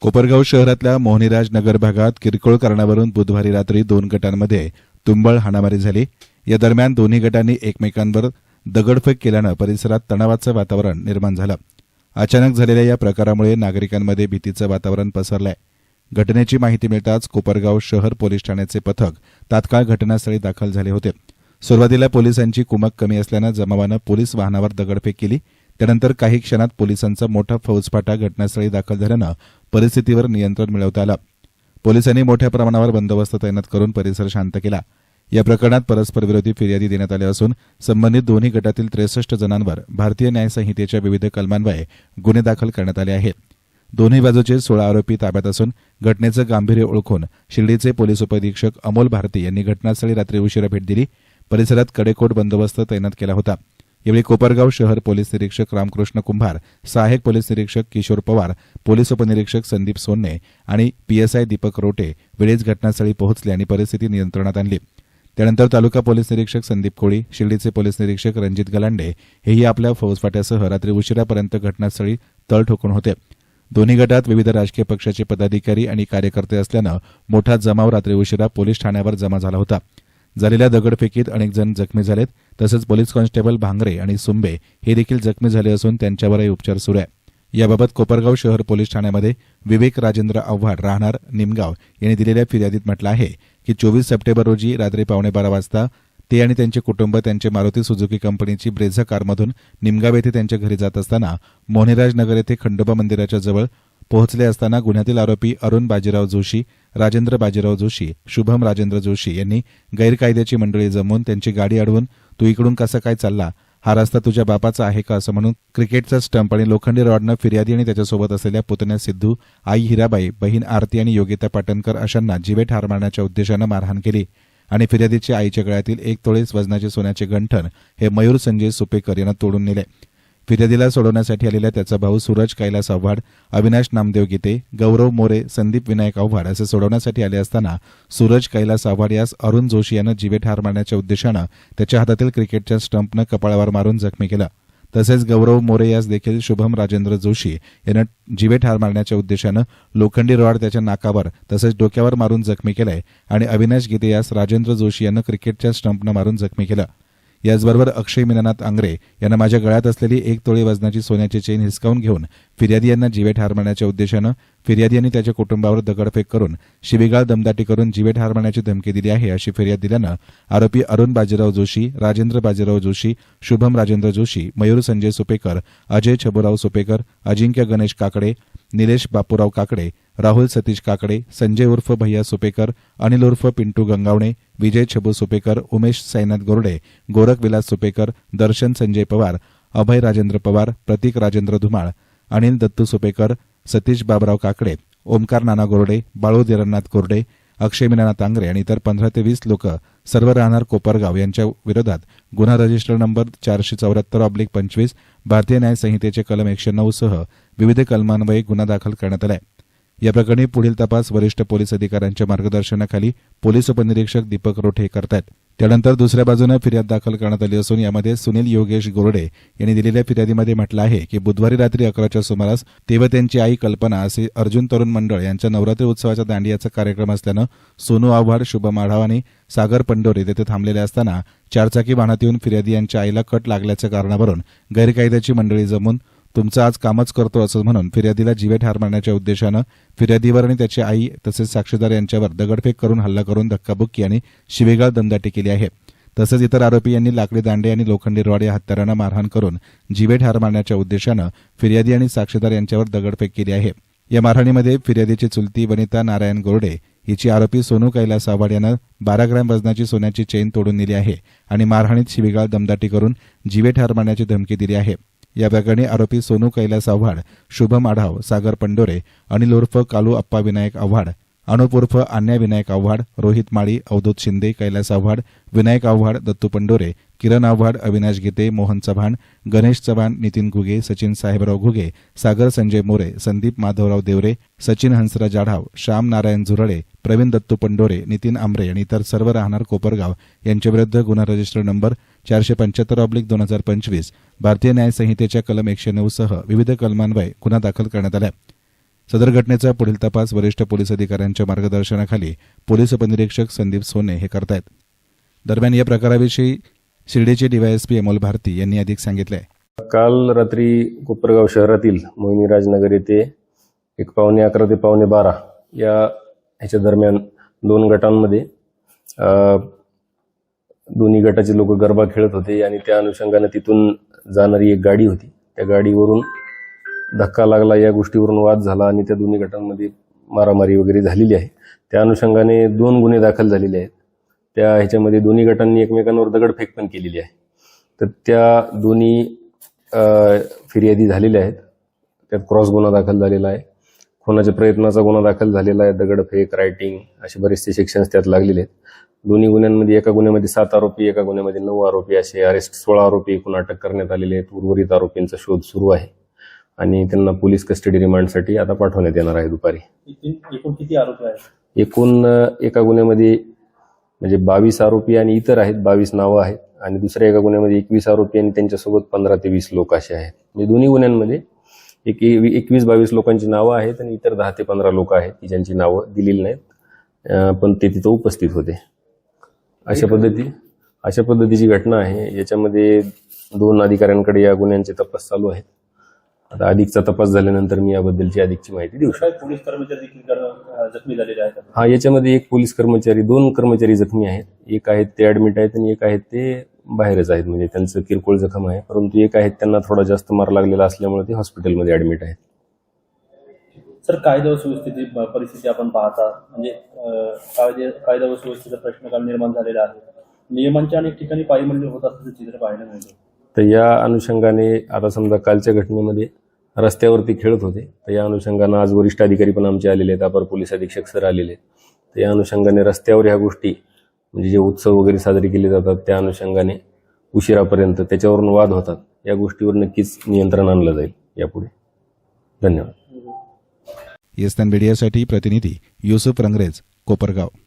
कोपरगाव शहरातल्या मोहनीराज नगर भागात किरकोळ कारणावरून बुधवारी रात्री दोन गटांमध्ये तुंबळ हाणामारी झाली. या दरम्यान दोन्ही गटांनी एकमेकांवर दगडफेक केल्यानं परिसरात तणावाचं वातावरण निर्माण झालं. अचानक झालेल्या या प्रकारामुळे नागरिकांमध्ये भीतीचं वातावरण पसरलंय. घटनेची माहिती मिळताच कोपरगाव शहर पोलीस ठाण्याचे पथक तात्काळ घटनास्थळी दाखल झाले होते. सुरुवातीला पोलिसांची कुमक कमी असल्यानं जमावानं पोलीस वाहनावर दगडफेक केली. त्यानंतर काही क्षणात पोलिसांचा मोठा फौजफाटा घटनास्थळी दाखल झाल्यानं परिस्थितीवर नियंत्रण मिळवता आलं. पोलिसांनी मोठ्या प्रमाणावर बंदोबस्त तैनात करून परिसर शांत केला. या प्रकरणात परस्पर विरोधी फिर्यादी देण्यात आल्या असून संबंधित दोन्ही गटातील त्रेसष्ट जणांवर भारतीय न्याय संहितेच्या विविध कलमांवये गुन्हे दाखल करण्यात आले आहेत. दोन्ही बाजूचे सोळा आरोपी ताब्यात असून घटनेचं गांभीर्य ओळखून शिर्डीचे पोलीस उपअधीक्षक अमोल भारती यांनी घटनास्थळी रात्री उशिरा भेट दिली. परिसरात कडेकोट बंदोबस्त तैनात केला होता. यावेळी कोपरगाव शहर पोलीस निरीक्षक रामकृष्ण कुंभार सहाय्यक पोलीस निरीक्षक किशोर पवार पोलीस उपनिरीक्षक संदीप सोन्ने आणि पीएसआय दीपक रोटे वेळीच घटनास्थळी पोहोचले आणि परिस्थिती नियंत्रणात आणली. त्यानंतर तालुका पोलीस निरीक्षक संदीप कोळी शिर्डीचे पोलीस निरीक्षक रणजित गलांडे हेही आपल्या फौजफाट्यासह रात्री उशिरापर्यंत घटनास्थळी तळ ठोकून होते. दोन्ही गटात विविध राजकीय पक्षाचे पदाधिकारी आणि कार्यकर्ते असल्यानं मोठा जमाव रात्री उशिरा पोलीस ठाण्यावर जमा झाला होता. झालेल्या दगडफेकीत अनेक जण जखमी झालेत. तसंच पोलीस कॉन्स्टेबल भांगरे आणि सुंबे हे देखील जखमी झाले असून त्यांच्यावरही उपचार सुरू आहे. याबाबत कोपरगाव शहर पोलीस ठाण्यामध्ये विवेक राजेंद्र आव्हाड राहणार निमगाव यांनी दिलेल्या फिर्यादीत म्हटलं आहे की चोवीस सप्टेंबर रोजी रात्री पावणे बारा वाजता ते आणि त्यांचे कुटुंब त्यांचे मारुती सुझुकी कंपनीची ब्रेझा कारमधून निमगाव येथे त्यांच्या घरी जात असताना मोहनीराज नगर येथे खंडोबा मंदिराच्या जवळ पोहोचले असताना गुन्ह्यातील आरोपी अरुण बाजीराव जोशी राजेंद्र बाजीराव जोशी शुभम राजेंद्र जोशी यांनी गैरकायद्याची मंडळी जमवून त्यांची गाडी अडवून तू इकडून कसा काय चालला? हा रस्ता तुझ्या बापाचा आहे का? असं म्हणून क्रिकेटचा स्टंप आणि लोखंडी रॉडनं फिर्यादी आणि त्याच्यासोबत असलेल्या पुतण्या सिद्धू आई हिराबाई बहीण आरती आणि योगिता पाटणकर अशांना जिवे ठार मारण्याच्या उद्देशानं मारहाण केली. आणि फिर्यादीच्या आईच्या गळ्यातील एक तोळीस वजनाचे सोन्याचे गंठन हे मयूर संजय सुपेकर यांना तोडून नेले. फिर्यादीला सोडवण्यासाठी आलेल्या त्याचा भाऊ सूरज कैलास आव्हाड अविनाश नामदेव गीते गौरव मोरे संदीप विनायक आव्हाड असे सोडवण्यासाठी आले असताना सूरज कैलास आव्हाड यास अरुण जोशी यानं जिवे ठार मारण्याच्या उद्देशानं त्याच्या हातातील क्रिकेटच्या स्टंपनं कपाळावर मारून जखमी केलं. तसेच गौरव मोरे यास देखील शुभम राजेंद्र जोशी यानं जिवे ठार मारण्याच्या उद्देशानं लोखंडी रॉड त्याच्या नाकावर तसेच डोक्यावर मारून जखमी केलंय आणि अविनाश गीते यास राजेंद्र जोशी यानं क्रिकेटच्या स्टंपनं मारून जखमी केलं. याचबरोबर अक्षय मीनानाथ आंग्रे यांना माझ्या गळ्यात असलेली एक तोळी वजनाची सोन्याची चेन हिसकावून घेऊन फिर्यादी यांना जिवे ठार मारण्याच्या उद्देशानं फिर्यादी यांनी त्याच्या कुटुंबावर दगडफेक करून शिबिगाळ दमदाटी करून जिवे ठार मारण्याची धमकी दिली आहे अशी फिर्याद दिल्यानं आरोपी अरुण बाजीराव जोशी राजेंद्र बाजीराव जोशी शुभम राजेंद्र जोशी मयूर संजय सुपेकर अजय छबुराव सुपेकर अजिंक्य गणेश काकडे निलेश बापूराव काकडे राहुल सतीश काकडे संजय उर्फ भैया सुपेकर अनिल उर्फ पिंटू गंगावणे विजय छबू सुपेकर उमेश साईनाथ गोरडे गोरख विलास सुपेकर दर्शन संजय पवार अभय राजेंद्र पवार प्रतीक राजेंद्र धुमाळ अनिल दत्तू सुपेकर सतीश बाबराव काकडे ओमकार नाना गोरडे बाळू दिरनाथ कोरडे अक्षय मीनाना आंग्रे आणि इतर पंधरा ते वीस लोक सर्व राहणार कोपरगाव यांच्या विरोधात. गुन्हा रजिस्टर नंबर चारशे चौऱ्याहत्तर ऑब्लिक पंचवीस भारतीय न्याय संहितेचे कलम एकशे नऊ सह विविध कलमान्वये गुन्हा दाखल करण्यात आलाय. या प्रकरणी पुढील तपास वरिष्ठ पोलीस अधिकाऱ्यांच्या मार्गदर्शनाखाली पोलीस उपनिरीक्षक दीपक रोठे करतायत. त्यानंतर दुसऱ्या बाजूनं फिर्याद दाखल करण्यात आली असून यामध्ये सुनील योगेश गोरडे यांनी दिलेल्या फिर्यादीमध्ये म्हटलं आहे की बुधवारी रात्री अकराच्या सुमारास तेव्हा त्यांची आई कल्पना असे अर्जुन तरुण मंडळ यांच्या नवरात्री उत्सवाचा दांडियाचा कार्यक्रम असल्यानं सोनू आव्हाड शुभम आढाव आणि सागर पंडोरे तेथे थांबलेले असताना चारचाकी वाहनात येऊन फिर्यादी यांच्या आईला कट लागल्याच्या कारणावरून गैरकायद्याची मंडळी जमून तुमचं आज कामच करतो असं म्हणून फिर्यादीला जिवे ठार मारण्याच्या उद्देशानं फिर्यादीवर आणि त्याची आई तसेच साक्षीदार यांच्यावर दगडफेक करून हल्ला करून धक्काबुक्की आणि शिवेगाळ दमदाटी केली आहे. तसंच इतर आरोपी यांनी लाकडी दांडे आणि लोखंडी रॉड या हत्यारांना मारहाण करून जिवे ठार मारण्याच्या उद्देशानं फिर्यादी आणि साक्षीदार यांच्यावर दगडफेक केली आहे. या मारहाणीमध्ये फिर्यादीची चुलती वनिता नारायण गोरडे हिची आरोपी सोनू कैलास आव्हाड यानं बारा ग्रॅम वजनाची सोन्याची चेन तोडून दिली आहे आणि मारहाणीत शिवीगाळ दमदाटी करून जिवे ठार मारण्याची धमकी दिली आहे. या प्रकरणी आरोपी सोनू कैलास आव्हाड शुभम आढाव सागर पंडोरे अनिल उर्फ कालू अप्पा विनायक आव्हाड अनुपूर्फ अन्या विनायक आव्हाड रोहित माळी अवधूत शिंदे कैलास आव्हाड विनायक आव्हाड दत्तू पंडोरे किरण आव्हाड अविनाश गीते मोहन चव्हाण गणेश चव्हाण नितीन घुगे सचिन साहेबराव घुगे सागर संजय मोरे संदीप माधवराव देवरे सचिन हंसराज आढाव श्याम नारायण झुरळे प्रवीण दत्तू पंडोरे नितीन आमरे आणि इतर सर्व राहणार कोपरगाव यांच्याविरुद्ध गुन्हा रजिस्टर नंबर चारशे पंच्याहत्तर ऑब्लिक दोन हजार पंचवीस भारतीय न्याय संहितेच्या कलम एकशे नऊ सह विविध कलमान्वये गुन्हा दाखल करण्यात आला सदर घटनेचा पुढील तपास वरिष्ठ पोलीस अधिकाऱ्यांच्या मार्गदर्शनाखाली पोलीस उपनिरीक्षक संदीप सोने हे करतायत. दरम्यान या प्रकाराविषयी शिर्डीचे डीवायएसपी अमोल भारती यांनी अधिक सांगितले काल रात्री कोपरगाव शहरातील मोहिनी राजनगर येथे एक पावणे अकरा ते पावणे बारा या ह्याच्या दरम्यान दोन गटांमध्ये दोन्ही गटाचे लोक गरबा खेळत होते आणि त्या अनुषंगाने तिथून जाणारी एक गाडी होती. त्या गाडीवरून धक्का लागला या गोष्टीवरून वाद झाला आणि त्या दोन्ही गटांमध्ये मारामारी वगैरे झालेली आहे. त्या अनुषंगाने दोन गुन्हे दाखल झालेले आहेत. त्या ह्याच्यामध्ये दोन्ही गटांनी एकमेकांवर दगडफेक पण केलेली आहे. तर त्या दोन्ही फिर्यादी झालेल्या आहेत. त्यात क्रॉस गुन्हा दाखल झालेला आहे. खुनाच्या प्रयत्नाचा गुन्हा दाखल झालेला आहे. दगडफेक रायटिंग असे बरेचसे सेक्शन्स त्यात लागलेले आहेत. दोन्ही गुन्ह्यांमध्ये एका गुन्ह्यामध्ये सात आरोपी एका गुन्ह्यामध्ये नऊ आरोपी असे अरेस्ट सोळा आरोपी एकूण अटक करण्यात आलेले आहेत. उर्वरित आरोपींचा शोध सुरू आहे. आणि त्यांना पोलीस कस्टडी रिमांडसाठी आता पाठवण्यात येणार आहे दुपारी. एकूण किती आरोपी आहेत? एकूण एका गुन्ह्यामध्ये म्हणजे बावीस आरोपी आणि इतर आहेत बावीस नावं आहेत. आणि दुसऱ्या एका गुन्ह्यामध्ये एकवीस आरोपी आणि त्यांच्यासोबत पंधरा ते वीस लोक असे आहेत. म्हणजे दोन्ही गुन्ह्यांमध्ये एक एकवीस बावीस लोकांची नावं आहेत आणि इतर दहा ते पंधरा लोक आहेत की ज्यांची नावं दिलेली नाहीत. पण ते तिथं उपस्थित होते. अशा पद्धती अशा पद्धतीची घटना आहे. याच्यामध्ये दोन अधिकाऱ्यांकडे या गुन्ह्यांचे तपास चालू आहेत. आता अधिकचा तपास झाल्यानंतर मी याबद्दलची अधिकची माहिती देऊ शकतो. पोलीस कर्मचारी देखील जखमी झालेले आहेत हा याच्यामध्ये एक पोलीस कर्मचारी दोन कर्मचारी जखमी आहेत. एक आहेत ते ऍडमिट आहेत आणि एक आहेत ते बाहेरच आहेत. म्हणजे त्यांचं किरकोळ जखम आहे. परंतु एक आहेत त्यांना थोडा जास्त मार लागलेला असल्यामुळे ते हॉस्पिटलमध्ये ऍडमिट आहेत. सर कायदा व सुव्यवस्थेची परिस्थिती आपण पाहता म्हणजे कायदे कायदा व सुव्यवस्थेचा प्रश्न काल निर्माण झालेला आहे. नियमांच्या अनेक ठिकाणी पायमल्ली होत असल्याचं चित्र पाहायला मिळतं. तर या अनुषंगाने आता समजा कालच्या घटनेमध्ये रस्त्यावरती खेळत होते. तर या अनुषंगानं आज वरिष्ठ अधिकारी पण आमचे आलेले आहेत. अपर पोलीस अधीक्षक सर आलेले आहेत. तर या अनुषंगाने रस्त्यावर ह्या गोष्टी म्हणजे जे उत्सव वगैरे साजरे केले जातात त्या अनुषंगाने उशिरापर्यंत त्याच्यावरून वाद होतात. या गोष्टीवर नक्कीच नियंत्रण आणलं जाईल. यापुढे धन्यवाद. येस्तान मीडियासाठी प्रतिनिधी युसुफ रंगरेज कोपरगाव.